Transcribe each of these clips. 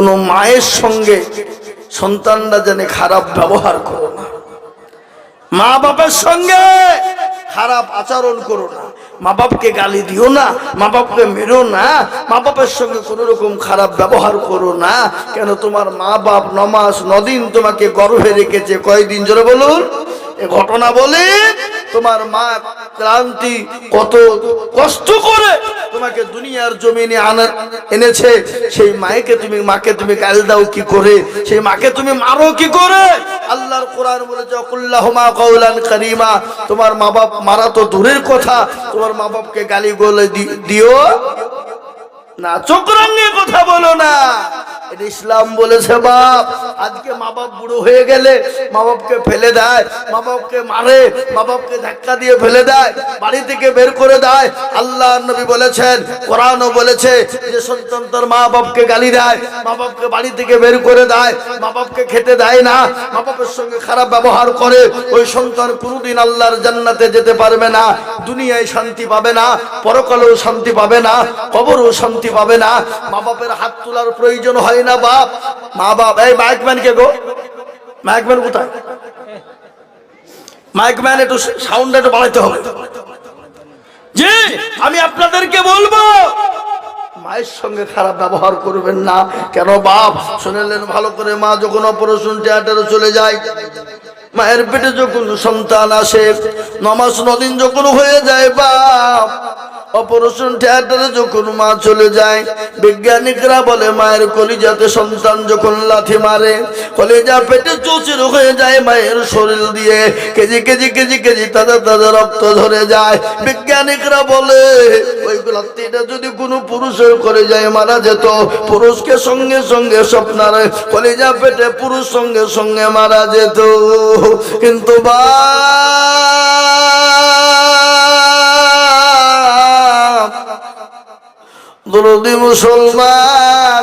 কোনো মায়ের সঙ্গে সন্তানরা যেন খারাপ ব্যবহার করো না। মা বাবার সঙ্গে খারাপ আচরণ করো না। মা বাপকে গালি দিও না, মা বাপকে মেরো না, মা বাপের সঙ্গে কোনো রকম খারাপ ব্যবহার করো না। কেন তোমার মা বাপ নমাস, নদিন তোমাকে গর্ভে রেখেছে। কয়দিন জোরে বলুন? ঘটনা বলে তোমার মা ক্লান্তি কত কষ্ট করে তোমাকে দুনিয়ার জমিনে আনা, এনেছে। সেই মায়েকে তুমি, মাকে তুমি গাল দাও কি করে? সেই মাকে তুমি মারো কি করে? আল্লাহর কোরআন বলেছে অকুল্লাহমা কৌলান কারিমা। তোমার মা বাপ মারা তো দূরের কথা। তোমার মা বাপকে গালি গোলে দিও। না, চোখ রাঙিয়ে কথা বলো না। ইসলাম বলেছে, বাপ। আজকে মা বাপ বুড়ো হয়ে গেলে মা বাপকে ফেলে দেয়, মা বাপকে মারে, মা বাপকে ধাক্কা দিয়ে ফেলে দেয়, বাড়ি থেকে বের করে দেয়। আল্লাহ নবী বলেছেন, কোরআনও বলেছে যে সন্তান তার মা বাপকে গালি দেয়, মা বাপকে বাড়ি থেকে বের করে দেয়, মা বাপকে খেতে দেয় না, মা বাপের সঙ্গে খারাপ ব্যবহার করে, ওই সন্তান কোনোদিন আল্লাহর জান্নাতে যেতে পারবে না, দুনিয়ায় শান্তি পাবে না, পরকালেও শান্তি পাবে না, কবরও শান্তি পাবে না, মা বাপের হাত তোলার প্রয়োজন হয় না বাপ? মা বাপ। এই মাইকম্যান কে গো? মাইকম্যান কোথায়? মাইকম্যান একটু সাউন্ড একটু বাড়াইতে হবে। জি, আমি আপনাদেরকে বলব, মায়ের সঙ্গে খারাপ ব্যবহার করবেন না। কেন বাপ? শুনেলেন ভালো করে মা যখন অপারেশন থিয়েটারে চলে যায় মায়ের পেটে যখন সন্তান আসে নমাস নদিন যখন হয়ে যায়, বাপ অপারেশন থিয়েটারে যখন মা চলে যায়, বিজ্ঞানিকরা বলে, মায়ের কলিজাতে সন্তান যখন লাথি মারে, কলিজা পেটে চৌচির হয়ে যায় মায়ের শরীর দিয়ে, কেজি কেজি কেজি কেজি তাজা তাজা রক্ত ধরে যায়। বিজ্ঞানিকরা বলে, ওই লাথিটা যদি কোনো পুরুষের করে যায়, মারা যেত। পুরুষকে সঙ্গে সঙ্গে স্বপ্নার কলিজা পেটে পুরুষ সঙ্গে সঙ্গে মারা যেত। কিন্তু বা দুরদি মুসলমান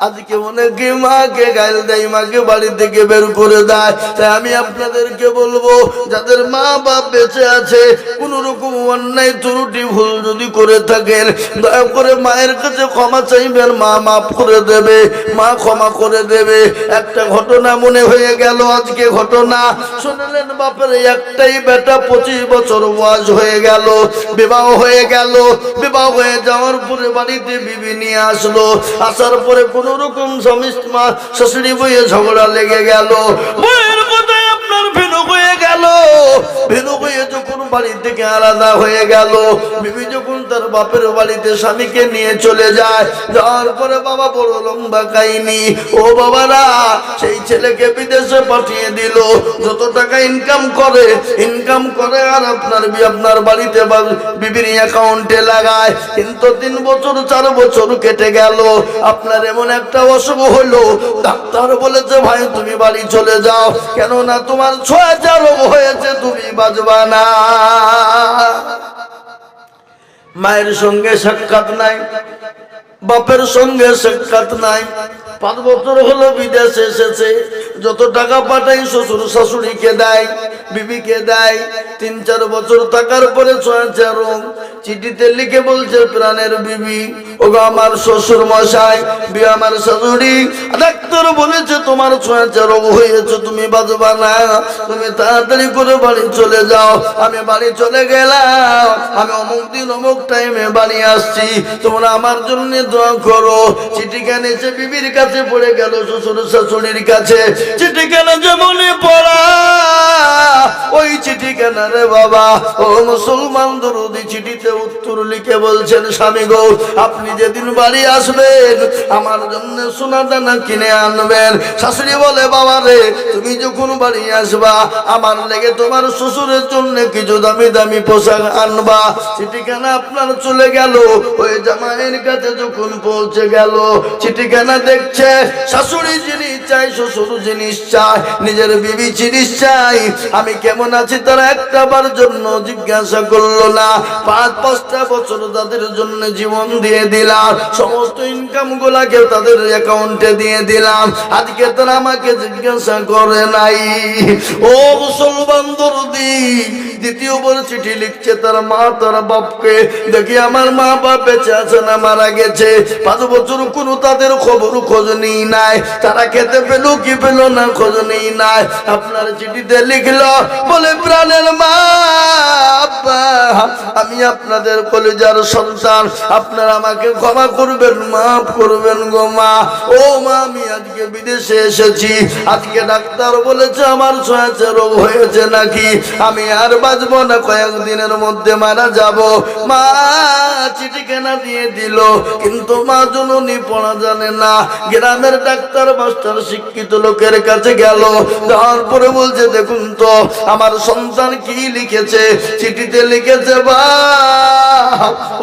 আজকে অনেকে মাকে গাইল দেয়, মাকে বাড়ি থেকে বের করে দেয়। তাই আমি আপনাদেরকে বলব, যাদের মা বাপ বেঁচে আছে, কোন রকম অন্যায়, ত্রুটি, ভুল যদি করে থাকেন, দয়া করে মায়ের কাছে ক্ষমা চাইবেন, মা মাফ করে দেবে, মা ক্ষমা করে দেবে। একটা ঘটনা মনে হয়ে গেল আজকে ঘটনা। শুনলেন বাপের একটাই বেটা, পঁচিশ বছর বয়স হয়ে গেল, বিবাহ হয়ে গেল। বিবাহ হয়ে যাওয়ার পরে বাড়িতে বিবি নিয়ে আসলো। আসার পরে কোন রকম স্বামী শাশুড়ি বইয়ে ঝগড়া লেগে গেল। কথায় আপনার ভেনু হয়ে গেল। ভেনু হয়ে যখন বাড়ি থেকে আলাদা হয়ে গেল, বিবি যখন তার বাপের বাড়িতে স্বামীকে নিয়ে চলে যায়, যাওয়ার পরে বাবা বড় লম্বা ও বাবারা, সেই ছেলেকে বিদেশে পাঠিয়ে দিল। যত টাকা ইনকাম করে ইনকাম করে আর আপনার আপনার বাড়িতে বিবির অ্যাকাউন্টে লাগায়। কিন্তু তিন বছর, চার বছর কেটে গেল। আপনার এমন একটা অসুখ হলো, ডাক্তার বলেছে, ভাই, তুমি বাড়ি চলে যাও। কেননা তোমার ছয় রোগ হয়েছে তুমি বাজবা না। মায়ের সঙ্গে সাক্ষাৎ নাই। বাপের সঙ্গে সাক্ষাৎ নাই। পাঁচ বছর হলো বিদেশে এসেছে। যত টাকা পাঠাই, শ্বশুর শাশুড়িকে দেয়, বিবিকে দেয়। তিন, চার বছর থাকার পরে চিঠিতে লিখে বলছে, প্রাণের বিবি ও আমার শ্বশুর মশাই বি আমার শাশুড়ি। ডাক্তার বলেছে, তোমার ছয় চার রোগ হয়েছে, তুমি বাজবা না। তুমি তাড়াতাড়ি করে বাড়ি চলে যাও। আমি বাড়ি চলে গেলাম। আমি অমুক দিন অমুক টাইমে বাড়ি আসছি। তোমরা আমার জন্য দোয়া করো। চিঠিখানে সে বিবির কাছে পড়ে গেল, শ্বশুর শাশুড়ির কাছে। চিঠিখানা যেমনই পড়া, ওই চিঠিখানা রে বাবা। ও মুসলমান দরুদি, চিঠিতে উত্তর লিখে বলছেন, স্বামী গো, আপনি যেদিন বাড়ি আসবেন, আমার জন্য সোনা দানা কিনে আনবেন। শাশুড়ি বলে, বাবা রে, তুমি যখন বাড়ি আসবা, আমার লেগে তোমার শ্বশুরের জন্য কিছু দামি দামি পোশাক আনবা। চিঠিখানা আপনার চলে গেল, ওই জামাইয়ের কাছে যখন পৌঁছে গেল। চিঠিখানা দেখছে, শাশুড়ি যিনি চাই, শ্বশুর জিনিস চায় নিজের বিবি জিনিস চাই। আমি কেমন আছি তারা একটা বার জন্য জিজ্ঞাসা করল না। পাঁচ, পাঁচটা বছর তাদের জন্য জীবন দিয়ে দিলাম। সমস্ত ইনকাম গুলাকে তাদের অ্যাকাউন্টে দিয়ে দিলাম। আজকে তারা আমাকে জিজ্ঞাসা করে নাই। ও মুসলমান দ্বিতীয় বড় চিঠি লিখছে তার মা, তার বাপকে। দেখি আমার মা বাপ বেঁচে আছে না মারা গেছে? পাঁচ বছর কোনো তাদের খবর খোঁজ নেই নাই। তারা খেতে পেল কি পেল না খোঁজ নেই নাই। আপনার চিঠিতে লিখলো, বলে, প্রাণের মা আমি আপনাদের কলেজার সন্তান। আপনারা আমাকে ক্ষমা করবেন, মাফ করবেন গো মা। ও মা, আমি আজকে বিদেশে এসেছি। আজকে ডাক্তার বলেছে, আমার ছয়াছে রোগ হয়েছে নাকি? আমি আর বাঁচবো না, কয়েকদিনের মধ্যে মারা যাব। মা চিঠি কেনা দিয়ে দিল কিন্তু মা জননী পড়া জানে না। গ্রামের ডাক্তার, মাস্টার, শিক্ষিত লোকের কাছে গেল। যাওয়ার পরে বলছে, দেখুন তো, আমার সন্তান কি লিখেছে? চিঠিতে লিখেছে, বা,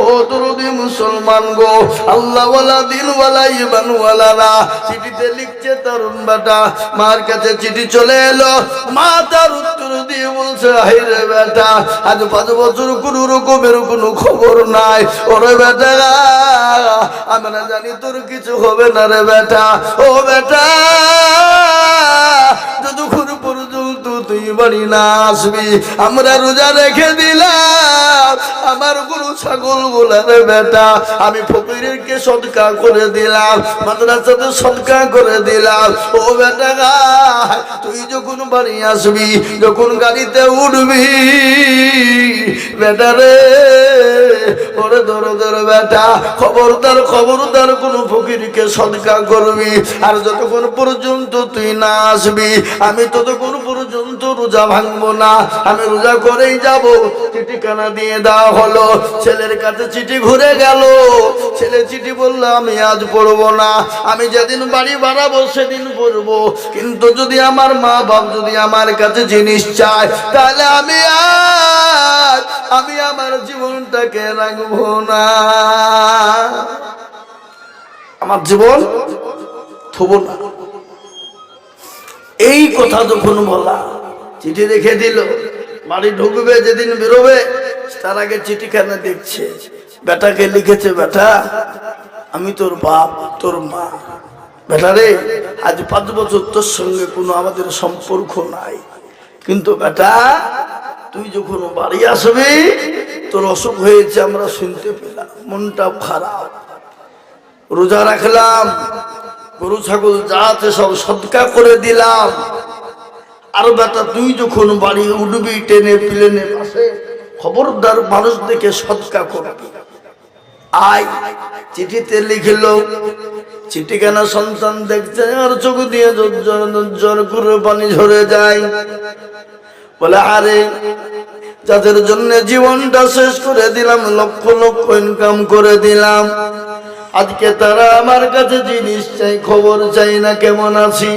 ও দরদি মুসলমান গো। আল্লাহ ওয়ালা দিন ওয়ালা ইমান ওয়ালারা চিঠিতে লিখছে, তরুণ বেটা, মার কাছে চিঠি চলে এলো। মা তার উত্তর দিয়ে বলছে হাই রে বেটা, আজ পাঁচ বছর কোন রকমের কোনো খবর নাই। ওরে বেটা আমরা জানি তোর কিছু হবে না রে বেটা। ও বেটা বাড়ি না আসবি আমরা রোজা রেখে দিলাম। আমার গরু, ছাগল গোলারে বেটা। আমি ফকিরকে সদকা করে দিলাম, মাদ্রাসাতে সদকা করে দিলাম। ও বেটা তুই যখন বাড়ি আসবি, যখন গাড়িতে উঠবি, বেটা রে, ওরে ধরো ধরো বেটা, খবরদার খবরদার কোন ফকিরকে সদকা করবি। আর যতক্ষণ পর্যন্ত তুই না আসবি, আমি ততক্ষণ পর্যন্ত রোজা ভাঙবো না, আমি রোজা করেই যাব। চিঠি কানা দিয়ে দেওয়া হলো, ছেলের কাছে চিঠি ঘুরে গেল। ছেলে চিঠি বলল, আমি আজ পড়ব না, আমি যেদিন বাড়ি বাড়াবো সেদিন পড়ব। কিন্তু যদি আমার মা বাপ যদি আমার কাছে জিনিস চায়, তাহলে আমি আজ আমি আমার জীবনটাকে রাখব না। আমার জীবন থবো না। এই কথা যখন বলা চিঠি রেখে দিল। বাড়ি ঢুকবে, যেদিন বেরোবে, তার আগে চিঠিখানা দেখছে। বেটাকে লিখেছে, বেটা, আমি তোর বাপ, তোর মা। বেটা রে, আজ পাঁচ বছর তোর সঙ্গে কোনো আমাদের সম্পর্ক নাই। কিন্তু বেটা, তুই যখন বাড়ি আসবি, তোর অসুখ হয়েছে, আমরা শুনতে পেলাম। মনটা খারাপ। রোজা রাখলাম, গরু, ছাগল যা আছে সব সৎকা করে দিলাম। আর বেটা, তুই যখন বাড়ি উঠবি, টেনে প্লেনে পাশে, খবরদার মানুষ দেখে সৎকা করবি। আয়, চিঠিতে লিখল চিঠিখানা সন্তান দেখছে, আর চোখ দিয়ে জোর জোর করে পানি ঝরে যায়। বলে, আরে, যাদের জন্য জীবনটা শেষ করে দিলাম, লক্ষ লক্ষ ইনকাম করে দিলাম। আজকে তারা আমার কাছে জিনিস চাই, খবর চাই না, কেমন আছি?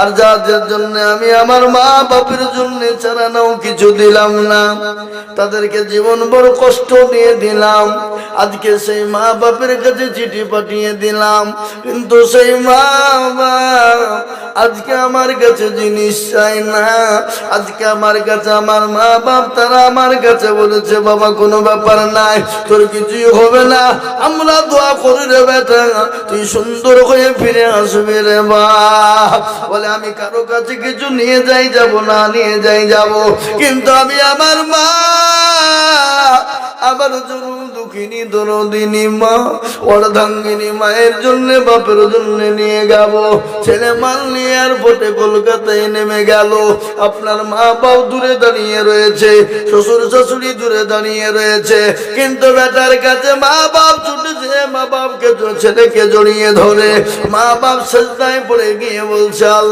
আর যাদের জন্য আমি আমার মা বাপের জন্য চারানাও কিছু দিলাম না, তাদেরকে জীবন বড় কষ্ট দিয়ে দিলাম। আজকে সেই মা বাপের কাছে চিঠি পাঠিয়ে দিলাম। কিন্তু সেই মা আজকে আমার কাছে জিনিস চাই না। আজকে আমার কাছে আমার মা বাপ, তারা আমার কাছে বলেছে, বাবা, কোনো ব্যাপার নাই, তোর কিছুই হবে না। আমরা দোয়া করি রে বেটা, তুই সুন্দর হয়ে ফিরে আসবি রে বাপ। বলে, আমি কারও কাছে কিছু নিয়ে যাই যাব না, নিয়ে যাই যাব। কিন্তু আমি আমার মা আবার জন্য দুঃখিনী দরদিনী মা, অর্ধাঙ্গিনী মায়ের জন্য, বাপের জন্য নিয়ে যাব। ছেলে মাল নিয়ে আর ফোটে কলকাতায় নেমে গেল। আপনার মা বাপ দূরে দাঁড়িয়ে রয়েছে, শ্বশুর শাশুড়ি দূরে দাঁড়িয়ে রয়েছে। কিন্তু বেটার কাছে মা বাপ ছুটেছে, মা বাপকে ছেলেকে জড়িয়ে ধরে। মা বাপ সেজদায় পড়ে গিয়ে বলছে, আল্লাহ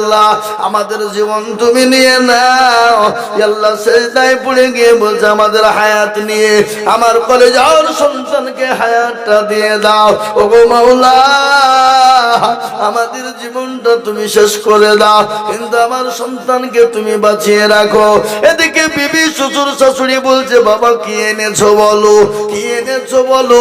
আমাদের জীবন তুমি নিয়ে নাও। আল্লাহ সেজদায় পড়ে গিয়ে বলছে, আমাদের হায়াত নিয়ে, আমার কলে যাওয়ার সন্তানকে হায়াতটা দিয়ে দাও। ও গো মাওলা, আমাদের জীবনটা তুমি শেষ করে দাও, কিন্তু আমার সন্তানকে তুমি বাঁচিয়ে রাখো। এদিকে বিবি, শ্বশুর শাশুড়ি বলছে, বাবা, কি এনেছো বলো, কি এনেছো বলো,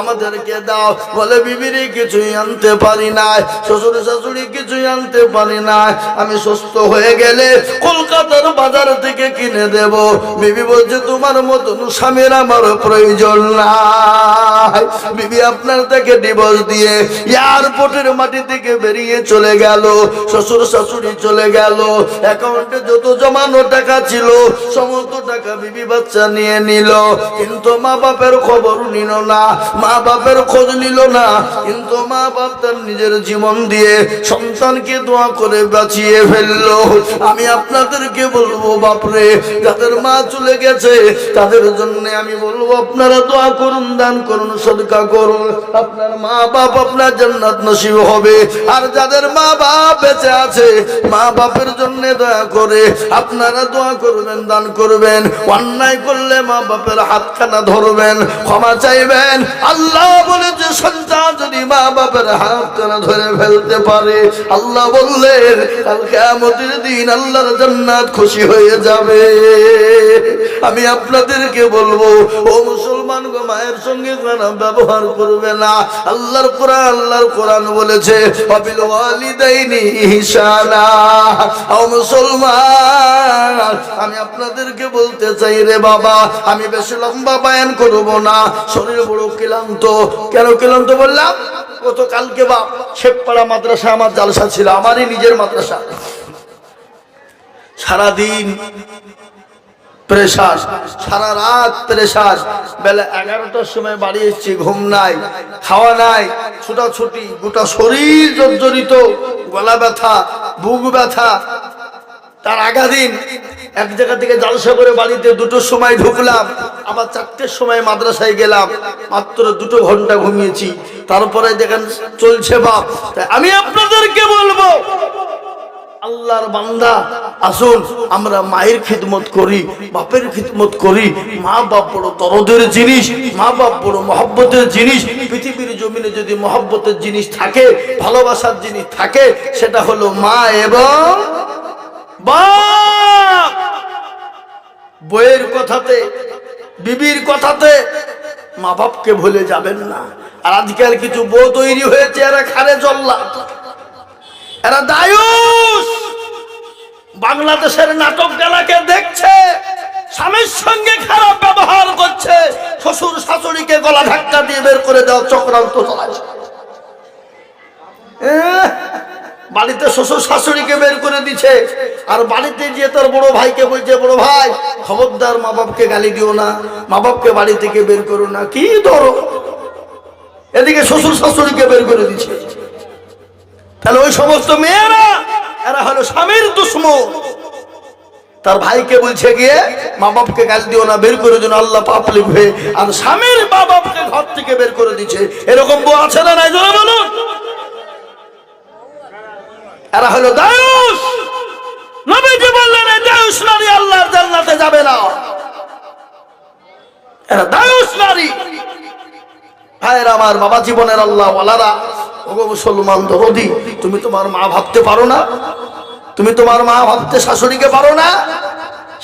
আমাদেরকে দাও। বলে, বিবিরে কিছুই আনতে পারি না শ্বশুর শাশুড়ি কিছুই আনতে পারি না আমি সুস্থ হয়ে গেলে কলকাতার বাজার থেকে কিনে দেব। বিবি বলছে, তোমার মতন স্বামীর আমার প্রয়োজন নাই। বিবি আপনার ডিভোর্স দিয়ে এয়ারপোর্টের মাটি থেকে বেরিয়ে চলে গেল, শ্বশুর শাশুড়ি চলে গেল। অ্যাকাউন্টে যত জমানো টাকা ছিল, সমস্ত টাকা বিবি বাচ্চা নিয়ে নিল। কিন্তু মা বাপের খবর নিল না, মা বাপের খোঁজ নিল না। কিন্তু মা বাপ তার নিজের জীবন দিয়ে সন্তানকে দোয়া করে বাঁচিয়ে ফেলল। আমি আপনাদেরকে বলব, বাপরে, যাদের মা চলে গেছে, তাদের জন্য আমি বলব, আপনারা দোয়া করুন, দান করুন, সদকা করুন। আপনার মা বাপ আপনার জান্নাত নসিব হবে। আর যাদের মা বাপ বেঁচে আছে মা বাপের জন্য দয়া করে আপনারা দোয়া করবেন, দান করবেন। অন্যায় করলে মা বাপের হাতখানা ধরবেন, ক্ষমা চাইবেন। আল্লাহ বলেছে, সন্তান যদি মা বাপের হাতখানা ধরে ফেলতে পারে, আল্লাহ বললেন দিন আল্লাহর জান্নাত খুশি হয়ে যাবে। আমি আপনাদেরকে বলব, ও মুসলমান গো, মায়ের সঙ্গে খারাপ ব্যবহার করবে না। আল্লাহর কোরআন আল্লাহর কোরআন বলেছে ও মুসলমান, আমি আপনাদেরকে বলতে চাই রে বাবা, আমি বেশি লম্বা বায়ান করব না, শরীর বড় ক্লান্ত। কেন ক্লান্ত বললাম? গত কালকে বাপ শেখপাড়া মাদ্রাসা আমার জালসা ছিল, আমারই নিজের মাদ্রাসা। সারাদিন প্রেশাস সারা রাত প্রেশাস বেলা এগারোটার সময় বাড়ি এসেছি, ঘুম নাই, খাওয়া নাই, ছুটাছুটি, গোটা শরীর জর্জরিত, গলা ব্যথা, বুক ব্যথা। তার আগা দিন এক জায়গা থেকে জালসা করে বাড়িতে দুটোর সময় ঢুকলাম, আবার চারটের সময় মাদ্রাসায় গেলাম, মাত্র দুটো ঘণ্টা ঘুমিয়েছি। তারপরে দেখেন চলছে বাপ। তাই আমি আপনাদেরকে বলব, আল্লাহর বান্দা, আসুন, আমরা মায়ের খিদমত করি, বাপের খিদমত করি। মা বাপ বড় তরদের জিনিস, মা বাপ বড় মহব্বতের জিনিস। পৃথিবীর জমিনে যদি মহব্বতের জিনিস থাকে, ভালোবাসার জিনিস থাকে, সেটা হলো মা এবং বাপ! বইয়ের কথাতে বিবির কথাতে মা বাপকে ভুলে যাবেন না। আর আজকাল কিছু বউ তৈরি হয়েছে এরা খারে জল্লা এরা দায়ুস! বাংলাদেশের নাটক গেলাকে দেখছে স্বামীর সঙ্গে খারাপ ব্যবহার করছে শ্বশুর শাশুড়িকে গলা ধাক্কা দিয়ে বের করে দেওয়া চক্রান্ত চালাচ্ছে এহ, বাড়িতে শ্বশুর শাশুড়িকে বের করে দিছে। আর বাড়িতে গিয়ে তার বড় ভাইকে বলছে, বড় ভাই, খবরদার মা বাপকে গালি দিও না, মা বাপকে বাড়ি থেকে বের করো না। কি ধরো এদিকে শ্বশুর শাশুড়িকে বের করে দিচ্ছে তাহলে ওই সমস্ত মেয়েরা, এরা হলো স্বামীর দুশ্মন। তার ভাইকে বলছে গিয়ে, মা বাপকে গাল দিও না, বের করে দিন আল্লাহ পাপ লিখবে। আর স্বামীর মা বাপকে ঘর থেকে বের করে দিচ্ছে এরকম বউ আছে না নাই? জোরে বলুন। এরা হলো দায়ুস নবীজি বললেন দায়ুস নারী আল্লাহর জান্নাতে যাবে না। এরা দায়ুস নারী। ভাইয়ের আমার বাবা জীবনের আল্লাহ ওয়ালারা, ওগো মুসলমান দরদি, তুমি তোমার মা ভাবতে পারো না? তুমি তোমার মা ভাবতে শাশুড়িকে পারো না?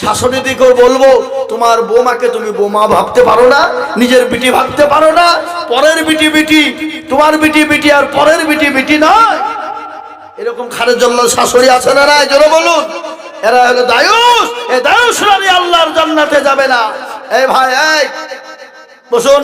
শাশুড়ি দিকেও বলব, তোমার বৌমাকে তুমি বৌমা ভাবতে পারো না, নিজের বিটি ভাবতে পারো না। পরের বিটি বিটি, তোমার বিটি বিটি আর পরের বিটি বিটি নয়। এরকম খারের জন্য শাশুড়ি আছে না রায় জোরে বলুন। এরা হলো দায়ুস এ দায়ুস রানী আল্লাহর জান্নাতে যাবে না। এই ভাই, এই। বসুন।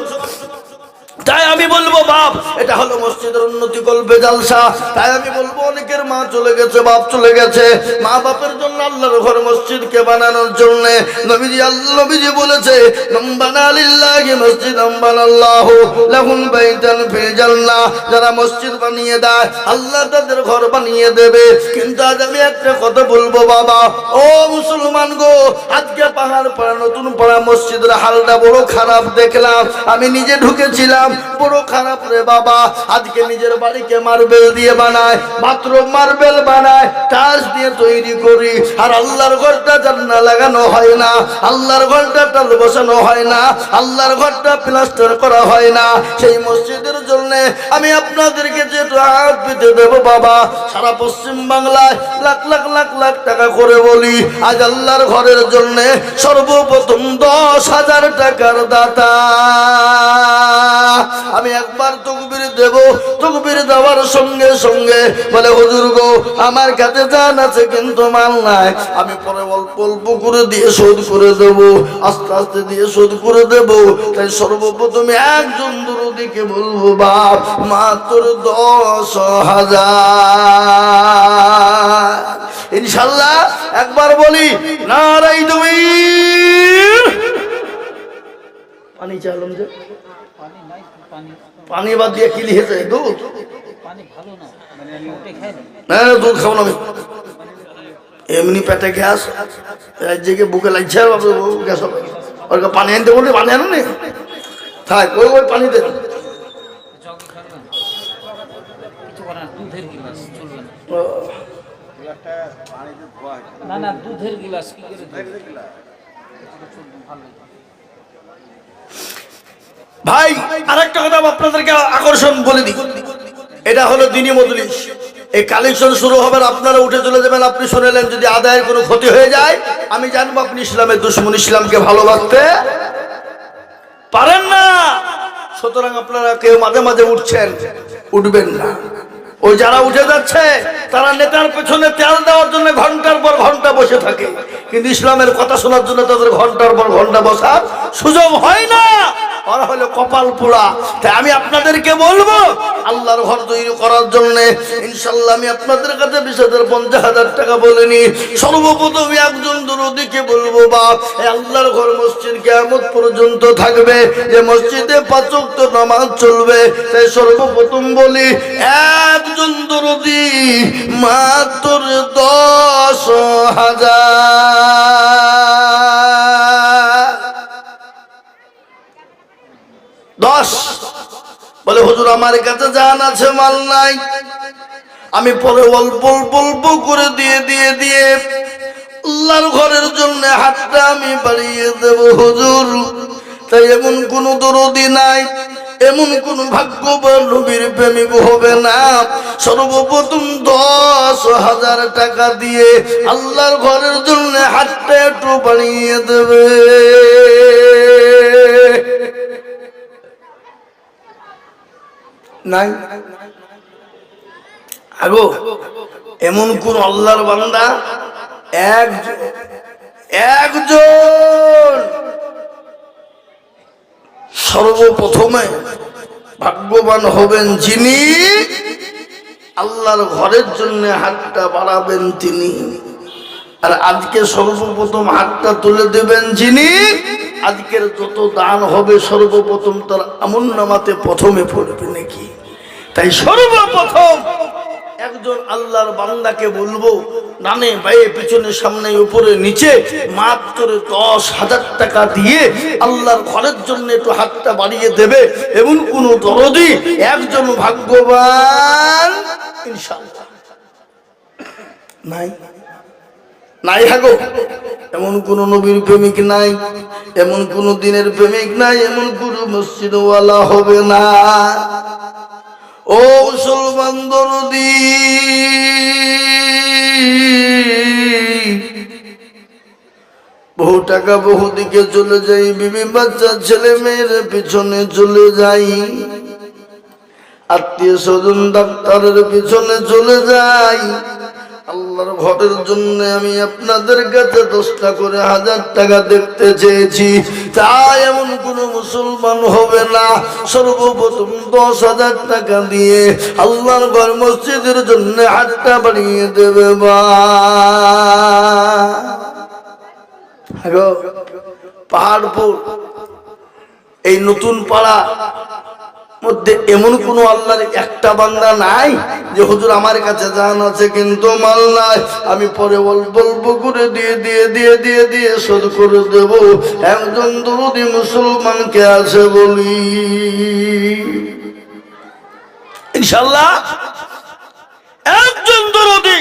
তাই আমি বলব, বাপ, এটা হলো মসজিদের উন্নতি কল্পে জালসা। তাই আমি বলব, অনেকের মা চলে গেছে, বাপ চলে গেছে। মা বাপের জন্য আল্লাহর ঘর মসজিদকে বানানোর জন্য নবীজি আল্লাহ, নবীজি বলেছে নম্বানা লিল্লাহি মসজিদ বানাল্লাহু লাহুম বাইতান ফিল জান্নাহ। যারা মসজিদ বানিয়ে দেয়, আল্লাহ তাদের ঘর বানিয়ে দেবে। কিন্তু আজ আমি একটা কথা বলব, বাবা, ও মুসলমান গো, আজকে পাহাড় পাড়া, নতুন পাড়া মসজিদের হালটা বড় খারাপ দেখলাম। আমি নিজে ঢুকেছিলাম বড় খারাপ রে বাবা। আজকে নিজের বাড়িকে মার্বেল দিয়ে বানায় মাত্র মার্বেল বানায় টাচ দিয়ে তৈরি করি। আর আল্লাহর ঘরটা জান্না লাগানো হয় না, আল্লাহর ঘরটা টাল বসানো হয় না, আল্লাহর ঘরটা প্লাস্টার করা হয় না। সেই মসজিদের জন্য আমি আপনাদেরকে যে হাত পেতে দেব বাবা, সারা পশ্চিম বাংলায় লাখ লাখ লাখ লাখ টাকা করে বলি। আজ আল্লাহর ঘরের জন্য সর্বপ্রথম দশ হাজার টাকার দাতা। আমি একবার তকবির দেব, তকবির দেওয়ার সঙ্গে সঙ্গে বলে, হুজুর গো, আমার কাছে জান আছে কিন্তু মাল নাই। আমি পরে অল্প অল্প করে দিয়ে শোধ করে দেব, আস্তে আস্তে দিয়ে শোধ করে দেব। তাই সর্বপ্রথমে একজন দুরদিকে বলব, বাপ, মাত্র দশ হাজার। ইনশাল্লাহ একবার বলি নারাই তুমি পানি চালম যে। পানি বাদ দিয়ে কি লিখেছে? দুধ? পানি না মানে না। দুধ খাব না এমনি পেটে গ্যাস রাজ্যকে বুকে লাগছে গ্যাস হবে। ওর পানি আনতে বললে পানি আনো নি থাক ওই ওই পানি দে। না। দুধের গিলাস চলবে না। ও, না না দুধের গিলাস কি করে ভালো ভাই, আরেকটা কথা আমি আপনাদেরকে আকর্ষণ বলে দিই। এটা হলো দিনী মজলিস। এই কালেকশন শুরু হবে আর আপনারা উঠে চলে যাবেন। আপনি শুনেলেন যদি আদায়ের কোনো ক্ষতি হয়ে যায়, আমি জানব আপনি ইসলামের দুশ্মন, ইসলামকে ভালোবাসতে পারেন না। সুতরাং আপনারা কেউ মাঝে মাঝে উঠছেন, উঠবেন না। ওই যারা উঠে যাচ্ছে, তারা নেতার পেছনে তেল দেওয়ার জন্য ঘণ্টার পর ঘণ্টা বসে থাকে। কিন্তু ইসলামের কথা শোনার জন্য তাদের ঘণ্টার পর ঘণ্টা বসার সুযোগ হয় না। ওরা হলো কপাল পোড়া। তাই আমি আপনাদেরকে বলব, আল্লাহর ঘর তৈরি করার জন্য ইনশাল্লাহ আমি আপনাদের কাছে বিশ হাজার পঞ্চাশ হাজার টাকা বলিনি সর্বপ্রথম একজন দুরদিকে বলব, বা আল্লাহর ঘর মসজিদ কেমন পর্যন্ত থাকবে। যে মসজিদে পাচক তো নামাজ চলবে, তাই সর্বপ্রথম বলি, একজন দরদি মাত্র দশ হাজার। বলে, হুজুর, আমার কাছে জান আছে, মাল নাই। আমি পরে অল্প অল্প অল্প করে দিয়ে দিয়ে দিয়ে আল্লাহর ঘরের জন্য হাতটা আমি বাড়িয়ে দেব, হুজুর। তাই এমন কোন দরদি নাই, এমন কোন ভাগ্যবান নবীর প্রেমিক হবে না। সর্বপ্রথম দশ হাজার টাকা দিয়ে আল্লাহর ঘরের জন্য হাতটা একটু বাড়িয়ে দেবে। নাই। আগো, এমন কোন আল্লাহর বান্দা এক একজন সর্বপ্রথমে ভাগ্যবান হবেন যিনি আল্লাহর ঘরের জন্য হাতটা বাড়াবেন তিনি। আর আজকে সর্বপ্রথম হাতটা তুলে দেবেন যিনি, আজকের যত দান হবে সর্বপ্রথম তার আমন নামাতে প্রথমে পড়বে নাকি? তাই সর্বপ্রথম একজন আল্লাহর বান্দাকে বলব, ডানে বাইয়ে পিছনে, সামনে, উপরে, নিচে মাত্র দশ হাজার টাকা দিয়ে আল্লাহর ঘরের জন্য একটু হাতটা বাড়িয়ে দেবে এমন কোন দরদি, একজন ভাগ্যবান নাই। নাই হাগো। এমন কোন নবীর প্রেমিক নাই, এমন কোন দিনের প্রেমিক নাই, এমন কোন মসজিদওয়ালা হবে না। ও মুসলমান দরদি বহু টাকা বহু দিকে চলে যাই, বিবি বাচ্চা, ছেলে মেয়ের পিছনে চলে যাই। আত্মীয় স্বজন ডাক্তারের পিছনে চলে যাই। আল্লাহর ঘরের জন্য আমি আপনাদের কাছে দশটা করে হাজার টাকা দেখতে চেয়েছি। তাই এমন কোন মুসলমান হবে না। সর্বপ্রথম দশ হাজার টাকা দিয়ে আল্লাহর ঘর মসজিদের জন্য হাতটা বাড়িয়ে দেবে বা পাহাড়পুর, এই নতুন পাড়া মধ্যে এমন কোন আল্লাহর একটা বান্দা নাই যে হুজুর আমার কাছে জান আছে কিন্তু মাল নাই। আমি পরে অল্প করে দিয়ে দিয়ে দিয়ে দিয়ে দিয়ে শোধ করে দেব। একজন দরদি মুসলমানকে আছে বলি। ইনশাল্লাহ একজন দরদি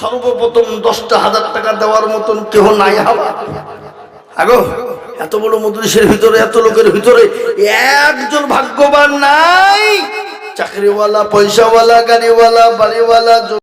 সর্বপ্রথম দশটা হাজার টাকা দেওয়ার মতন কেহ নাই হাবা আগো, এত বড় মজলিসের ভিতরে, এত লোকের ভিতরে একজন ভাগ্যবান নাই। চাকরিওয়ালা, পয়সাওয়ালা, গাড়িওয়ালা, বাড়িওয়ালা